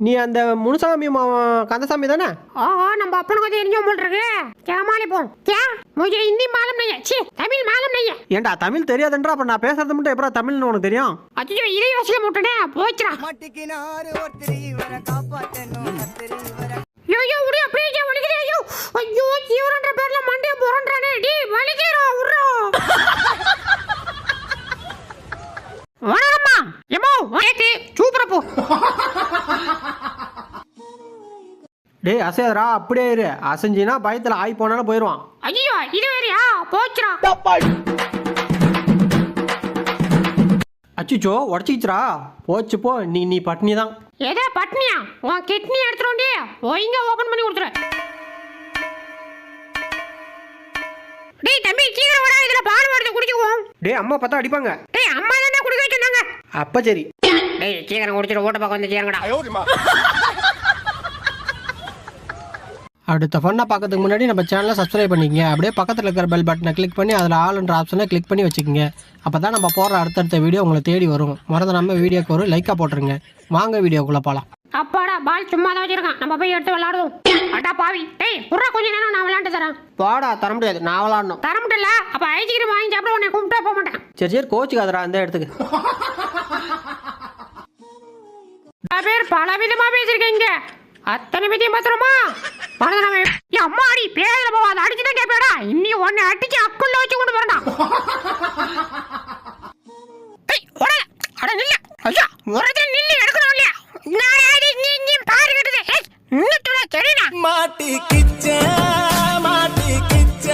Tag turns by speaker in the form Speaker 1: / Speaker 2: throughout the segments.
Speaker 1: நீ அந்த முனுசாமி மாவன் கந்தசாமி தானே?
Speaker 2: ஓஹோ நம்ம அப்பனுக்கு தெரிஞ்ச போல்றது கேமாலி போன் கே முஜே ஹிந்தி மாலம் நெய்ய. சி தமிழ் மாலம் நெய்ய.
Speaker 1: ஏண்டா தமிழ் தெரியாதுன்றா அப்ப நான் பேசுறது மட்டும் எப்பறா தமிழ்னு உனக்கு தெரியும்?
Speaker 2: அச்சோ இதே யோசிக்க முட்டனே போச்சுடா.
Speaker 3: மாட்டிக்கினாரு ஒருத்தர் வர காப்பாத்தணும்
Speaker 2: ஒருத்தர் வர
Speaker 1: டேய் அசையாதடா அப்படியே இரு. அசைஞ்சினா பயத்துல ஆய் போனாலும் போயிடுவான்
Speaker 2: ஐயோ இது வேறயா? போச்சுடா.
Speaker 1: அச்சிச்சோ உடச்சிக்கிச்சுரா போச்சு போ. நீ நீ பட்னி தான்
Speaker 2: எதே பட்னியா? உன் கிட்னி எடுத்துட்டு ஒய்ங்க ஓபன் பண்ணி கொடுத்துரு. டேய் தம்பி சீக்கிரம் வரா இதுல பால் வருது குடிச்சுக்குவோம்.
Speaker 1: டேய் அம்மா பார்த்தா அடிப்பாங்க.
Speaker 2: டேய் அம்மா தானே குடிக்க சொன்னாங்க.
Speaker 1: அப்ப சரி.
Speaker 2: டேய் சீக்கிரம் குடிச்சிட்டு ஓட்ட பக்கம் வந்து சேருங்கடா.
Speaker 1: அடுத்த ஃபன்னா பார்க்கறதுக்கு முன்னாடி நம்ம சேனலை சப்ஸ்கிரைப் பண்ணிக்கங்க. அப்படியே பக்கத்தில் இருக்கிற பெல் பட்டனை கிளிக் பண்ணி அதில் ஆளுன்ற ஆப்ஷனை கிளிக் பண்ணி வச்சுக்கோங்க. அப்போ தான் நம்ம போடுற அடுத்தடுத்த வீடியோ உங்களை தேடி வரும். மறந்து நம்ம வீடியோக்கு ஒரு லைக்காக போட்டுருங்க. வாங்க வீடியோக்குள்ளே போகலாம்
Speaker 2: அப்பாடா பால் சும்மா தான் வச்சிருக்கான். நம்ம போய் எடுத்து விளையாடுவோம். அடா பாவி. டேய் புறா கொஞ்ச நேரம் நான் விளையாண்டு தரேன்.
Speaker 1: போடா தர முடியாது. நான் விளாடணும்
Speaker 2: தர முடியல. அப்ப ஐஸ்கிரீம் வாங்கி சாப்பிட உன்னை கூப்பிட்டே போக மாட்டேன்.
Speaker 1: சரி சரி கோச்சுக்காதடா அந்த இடத்துக்கு.
Speaker 2: பேர் பல விதமா பேசிருக்கீங்க அத்தனை விதையும் பத்திரமா பரதநாம அம்மா அடி பேரில் போவாத அடிச்சுதான் கேட்பேடா இன்னி ஒன்னு அடிச்சு அக்குள்ள வச்சு கொண்டு வரடா ஏய், ஓடாத. அட நில்லு. ஐயா, ஒருத்தன் நில்லு எடுக்கணும் இல்லையா? நான் நீ நீ பாரு கட்டுது. ஏய், நின்னுட்டுடா, சரிடா.
Speaker 3: மாட்டிக்கிச்ச மாட்டிக்கிச்ச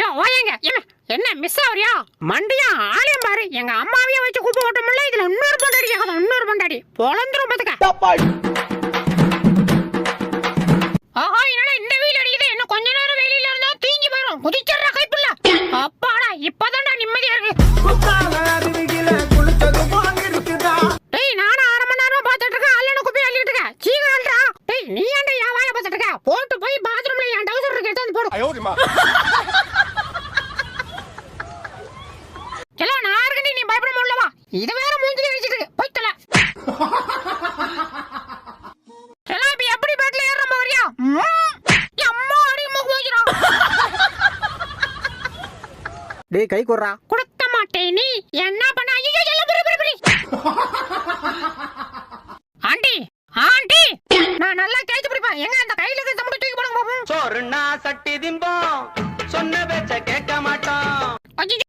Speaker 2: யோ, வாயேங்க. ஏம்மா, என்ன மிஸ் ஆகுறியா மண்டியா ஆலயம் பாரு எங்க அம்மாவையே வச்சு கூப்ப ஓட்டமில்ல இதுல இன்னொரு பண்டாடி இன்னொரு பண்டாடி பொழந்துரும் பாத்துக்க குதிச்சறா கைப்புள்ள. அப்பாடா இப்பதான்டா நிம்மதியா இருக்கு. டேய் நானும் அரை மணி நேரமா பாத்துட்டு இருக்கேன். அல்லன குப்பை அள்ளிட்டு இருக்கேன் சீக்கிரம்டா டேய் நீ ஏன்டா என் வாயை பார்த்துட்டு இருக்க? போட்டு போய் பாத்ரூம்ல என் டவுசர் இருக்கு எடுத்து வந்து போடு. செல்லா நான் இருக்கேன் நீ பயப்பட முடியலவா இது வேற
Speaker 1: டேய் கை கொடுறா.
Speaker 2: கொடுக்க மாட்டேன் நீ என்ன பண்ண? ஐயோ எல்லாம் புரி புரி புரி. ஆண்டி ஆண்டி நான் நல்லா கேட்டு பிடிப்பேன். எங்க அந்த கையில இருக்க தம்பி தூக்கி போடுங்க பாப்போம்
Speaker 3: சோறுனா சட்டி திம்போம் சொன்ன பேச்ச கேட்க மாட்டோம்.
Speaker 2: ஐயோ.